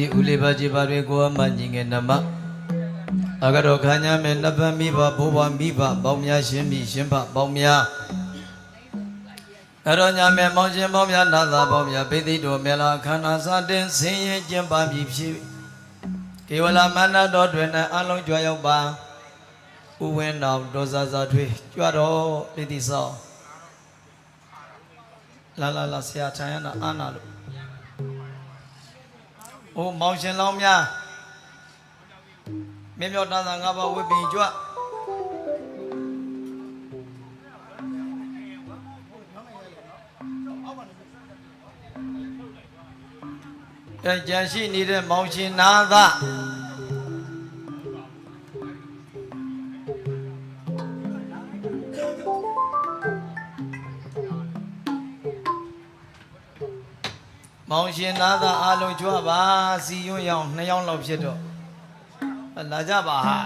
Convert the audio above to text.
ဒီဦးလေးပါကြီးပါတွေကိုအမညီငယ်နမအကတော့ခါညာမဲ့နဗ္ဗမိဘဘိုးဘွားမိဘပေါင်းများရှင်မိရှင်ဘပေါင်းများအရောညာမဲ့မောင်ရှင်ပေါင်းများနာသာပေါင်းများပိသိတော်မြလာခန္ဓာစတင်ဆင်းရဲကျင့်ပါပြီဖြစ်ကေဝလမန္တတော်တွင်၌အလုံးကြွရောက်ပါဥဝင်းတော်ဒေါဇာဇာထွေးကြွတော်ပိသိဆောလာလာလာဆရာထိုင်ရနာအာနာလို့။ အိုးမောင်ရှင်လောင်းများမြမြောက်တန်းသာငါးပါးဝိပင်ကြွအဲကြံရှိနေတဲ့မောင်ရှင်နာသ မောင်ရှင်နာသအားလုံးကြွပါစီယွန်းရောင်နှစ်ယောက်လောက်ဖြစ်တော့လာကြပါဟာ